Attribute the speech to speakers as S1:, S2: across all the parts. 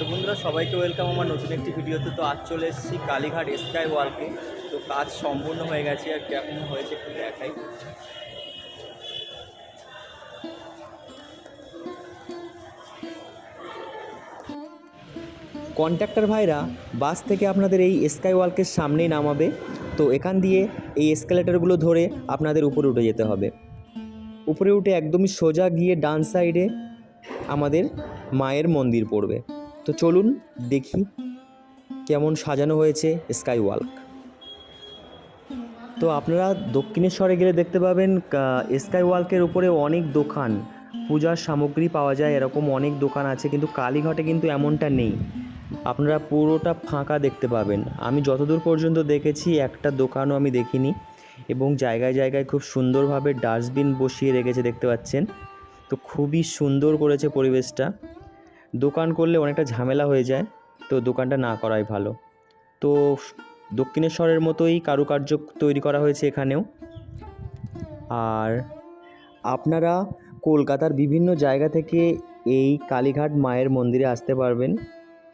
S1: তো বন্ধুরা, সবাইকে ওয়েলকাম আমার নতুন একটি ভিডিওতে। তো আজ চলে এসেছি কালীঘাট স্কাই ওয়ালকে তো কাজ সম্পূর্ণ হয়ে গেছে আর কেমন হয়েছে একটু দেখাই। কন্ট্রাক্টর ভাইরা বাস থেকে আপনাদের এই স্কাই ওয়ালকের সামনেই নামাবে। তো এখান দিয়ে এই এসকালেটারগুলো ধরে আপনাদের উপরে উঠে যেতে হবে। উপরে উঠে একদমই সোজা গিয়ে ডান সাইডে আমাদের মায়ের মন্দির পড়বে। তো চলুন দেখি কেমন সাজানো হয়েছে স্কাই ওয়াল্ক তো আপনারা দক্ষিণেশ্বরে গেলে দেখতে পাবেন স্কাই ওয়াল্কের উপরে অনেক দোকান, পূজার সামগ্রী পাওয়া যায়, এরকম অনেক দোকান আছে, কিন্তু কালীঘাটে কিন্তু এমনটা নেই। আপনারা পুরোটা ফাঁকা দেখতে পাবেন। আমি যতদূর পর্যন্ত দেখেছি, একটা দোকানও আমি দেখিনি এবং জায়গায় জায়গায় খুব সুন্দরভাবে ডাস্টবিন বসিয়ে রেখেছে, দেখতে পাচ্ছেন। তো খুবই সুন্দর করেছে পরিবেশটা। দোকান করলে অনেকটা ঝামেলা হয়ে যায়, তো দোকানটা না করাই ভালো। তো দক্ষিণেশ্বরের মতোই কারুকার্য তৈরি করা হয়েছে এখানেও। আর আপনারা কলকাতার বিভিন্ন জায়গা থেকে এই কালীঘাট মায়ের মন্দিরে আসতে পারবেন।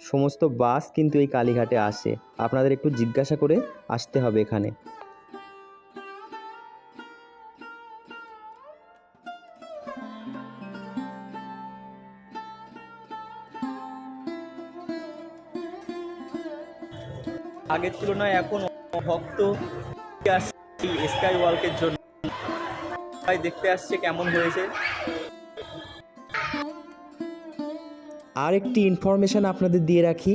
S1: সমস্ত বাস কিন্তু এই কালীঘাটে আসে। আপনাদের একটু জিজ্ঞাসা করে আসতে হবে এখানে। আগের তুলনায় এখন ভক্ত আসছে স্কাই ওয়ার্কের জন্য। সবাই দেখতে আসছে কেমন হয়েছে। আর একটি ইনফরমেশান আপনাদের দিয়ে রাখি।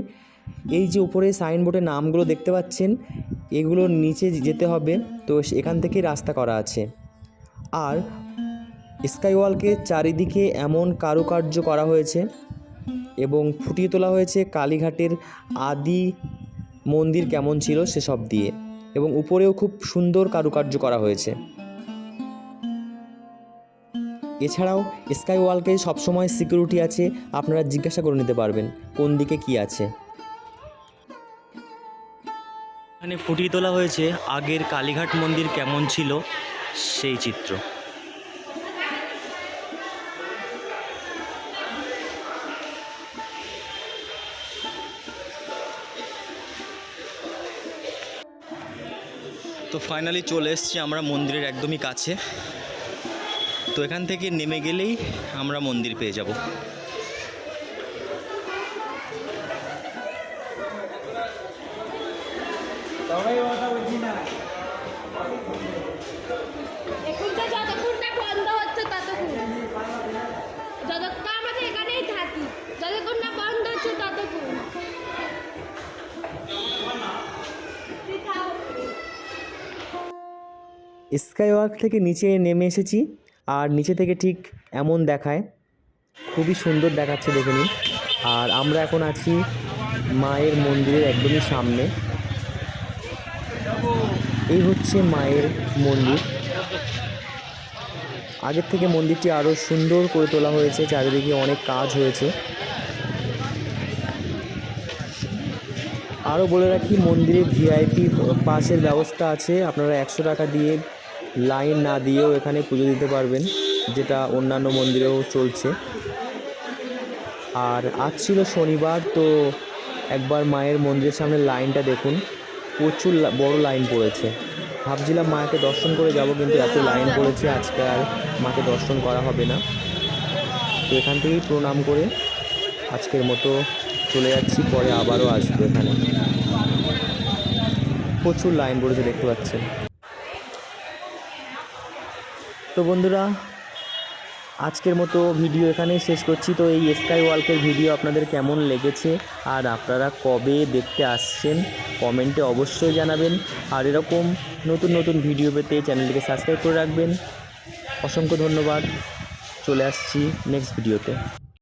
S1: এই যে উপরে সাইনবোর্ডে নামগুলো দেখতে পাচ্ছেন, এগুলোর নিচে যেতে হবে। তো এখান থেকে রাস্তা করা আছে। আর স্কাই ওয়ালকে চারিদিকে এমন কারুকার্য করা হয়েছে এবং ফুটিয়ে তোলা হয়েছে কালীঘাটের আদি মন্দির কেমন ছিল সেসব দিয়ে এবং উপরেও খুব সুন্দর কারুকার্য করা হয়েছে। এছাড়াও স্কাই ওয়ালকে সবসময় সিকিউরিটি আছে, আপনারা জিজ্ঞাসা করে নিতে পারবেন কোন দিকে কি আছে। এখানে ফুটিয়ে তোলা হয়েছে আগের কালীঘাট মন্দির কেমন ছিল সেই চিত্র। তো ফাইনালি চলে এসছি আমরা মন্দিরের একদমই কাছে। তো এখান থেকে নেমে গেলেই আমরা মন্দির পেয়ে যাব।
S2: এখনটা
S1: স্কাই ওয়াক থেকে নিচে নেমে এসেছি আর নিচে থেকে ঠিক এমন দেখায়। খুবই সুন্দর দেখাচ্ছে দেখে নিন। আর আমরা এখন আছি মায়ের মন্দিরের একদমই সামনে। এই হচ্ছে মায়ের মন্দির। আগের থেকে মন্দিরটি আরও সুন্দর করে তোলা হয়েছে, চারিদিকে অনেক কাজ হয়েছে। আরও বলে রাখি, মন্দিরে ভিআইপি পাসের ব্যবস্থা আছে। আপনারা একশো টাকা দিয়ে লাইন না দিয়েও এখানে পুজো দিতে পারবেন, যেটা অন্যান্য মন্দিরেও চলছে। আর আজ ছিল শনিবার, তো একবার মায়ের মন্দিরের সামনে লাইনটা দেখুন। প্রচুর বড় লাইন পড়েছে। ভাবছিলাম মাকে দর্শন করে যাব, কিন্তু এত লাইন পড়েছে আজকে আর মাকে দর্শন করা হবে না। তো এখান থেকেই প্রণাম করে আজকের মতো চলে যাচ্ছি, পরে আবারও আসব এখানে। প্রচুর লাইন পড়েছে, দেখতে পাচ্ছেন। তো বন্ধুরা, আজকের মতো ভিডিও এখানেই শেষ করছি। তো এই স্কাই ওয়ালকের ভিডিও আপনাদের কেমন লেগেছে আর আপনারা কবে দেখতে আসছেন কমেন্টে অবশ্যই জানাবেন। আর এরকম নতুন নতুন ভিডিও পেতে চ্যানেলটিকে সাবস্ক্রাইব করে রাখবেন। অসংখ্য ধন্যবাদ। চলে আসছি নেক্সট ভিডিওতে